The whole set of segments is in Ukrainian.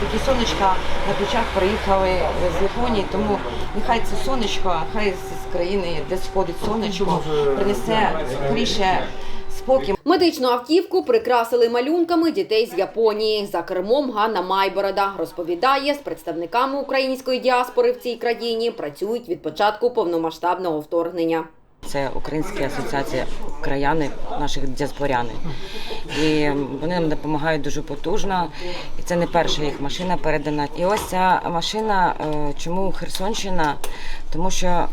такі сонечка на плечах приїхали з Японії, тому нехай це сонечко, хай з країни, де сходить сонечко, принесе скоріше спокій. Медичну автівку прикрасили малюнками дітей з Японії. За кермом Ганна Майборода розповідає, з представниками української діаспори в цій країні працюють від початку повномасштабного вторгнення. Це Українська асоціація краяни наших діаспоряни. І вони нам допомагають дуже потужно. І це не перша їх машина передана. І ось ця машина, е, чому Херсонщина? Тому що е,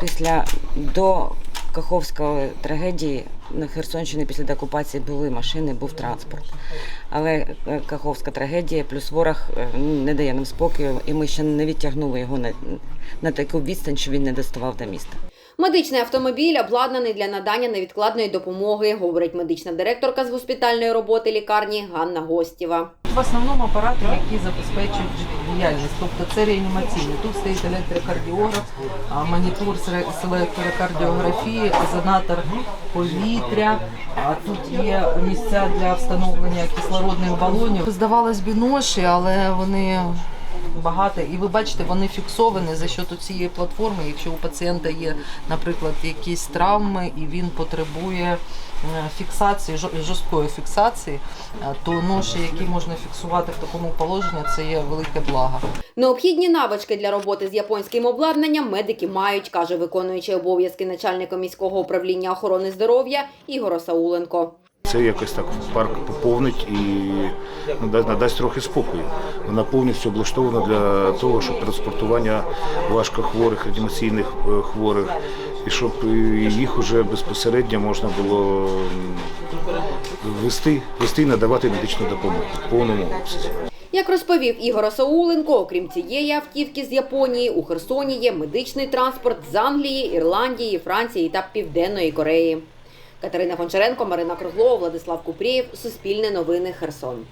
після до Каховської трагедії на Херсонщині після деокупації були машини, був транспорт. Але е, Каховська трагедія плюс ворог ну, не дає нам спокою, і ми ще не відтягнули його на, на таку відстань, що він не доставав до міста. Медичний автомобіль обладнаний для надання невідкладної допомоги, говорить медична директорка з госпітальної роботи лікарні Ганна Гостєва. В основному апарати, які забезпечують життєдіяльність, тобто це реанімаційні. Тут стоїть електрокардіограф, монітор з електрокардіографії, резонатор повітря. А тут є місця для встановлення кислородних балонів. Здавалось би, ноші, але вони багато. І ви бачите, вони фіксовані за счет цієї платформи. Якщо у пацієнта є, наприклад, якісь травми, і він потребує е, фіксації, жорсткої фіксації, е, то ноші, які можна фіксувати в такому положенні, це є велике благо. Необхідні навички для роботи з японським обладнанням медики мають, каже виконуючий обов'язки начальника міського управління охорони здоров'я Ігор Сауленко. Це якось так парк поповнить і надасть, трохи спокою. Вона повністю облаштована для того, щоб транспортування важкохворих, реанімаційних е, хворих, і щоб е, їх уже безпосередньо можна було вести, вести і надавати медичну допомогу в повному обсязі. Як розповів Ігор Сауленко, окрім цієї автівки з Японії, у Херсоні є медичний транспорт з Англії, Ірландії, Франції та Південної Кореї. Катерина Гончаренко, Марина Круглова, Владислав Купрієв, Суспільне новини, Херсон.